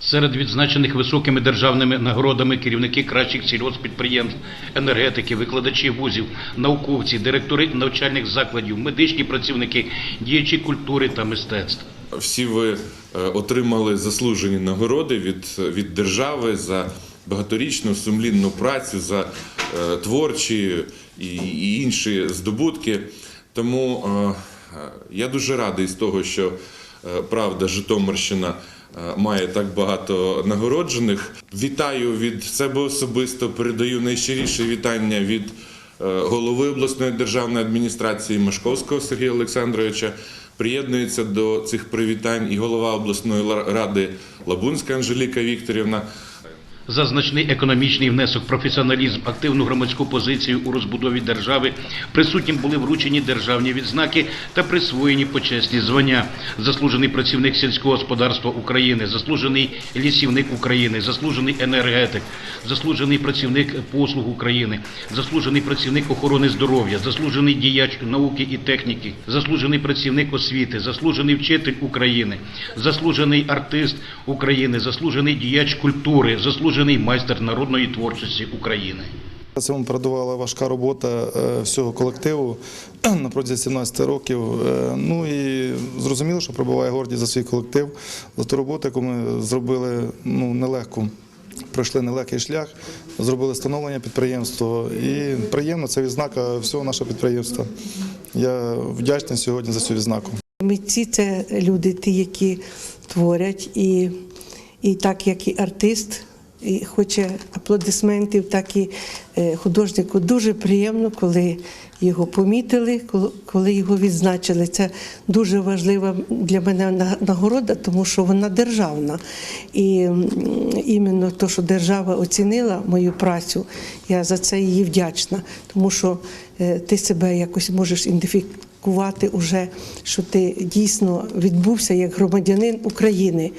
Серед відзначених високими державними нагородами керівники кращих сільгоспідприємств, енергетики, викладачі вузів, науковці, директори навчальних закладів, медичні працівники, діячі культури та мистецтв. Всі ви е, отримали заслужені нагороди від, від держави за багаторічну сумлінну працю, за е, творчі і, інші здобутки. Тому е, я дуже радий з того, що правда Житомирщина має так багато нагороджених. Вітаю від себе особисто, передаю найщиріше вітання від е, голови обласної державної адміністрації Машковського Сергія Олександровича. Приєднується до цих привітань і голова обласної ла- ради Лабунська Анжеліка Вікторівна. За значний економічний внесок, професіоналізм, активну громадську позицію у розбудові держави присутнім були вручені державні відзнаки та присвоєні почесні звання. Заслужений працівник сільського господарства України, заслужений лісівник України, заслужений енергетик, заслужений працівник послуг України, заслужений працівник охорони здоров'я, заслужений діяч науки і техніки, заслужений працівник освіти, заслужений вчитель України, заслужений артист України, заслужений діяч культури, заслужений майстер народної творчості України. Цьому передувала важка робота е, всього колективу на протязі 17 років. Е, Ну і зрозуміло, що прибуває гордість за свій колектив, за ту роботу, яку ми зробили ну, нелегку. Пройшли нелегкий шлях, зробили становлення підприємства. І приємно це відзнака всього нашого підприємства. Я вдячний сьогодні за цю відзнаку. Митці це люди, ті, які творять, і, і так як і артист, і хоче аплодисментів, так і е, художнику. Дуже приємно, коли його помітили, коли- його відзначили. Це дуже важлива для мене на- нагорода, тому що вона державна. І іменно те, що держава оцінила мою працю, я за це їй вдячна, тому що е, ти себе якось можеш ідентифікувати уже, що ти дійсно відбувся як громадянин України.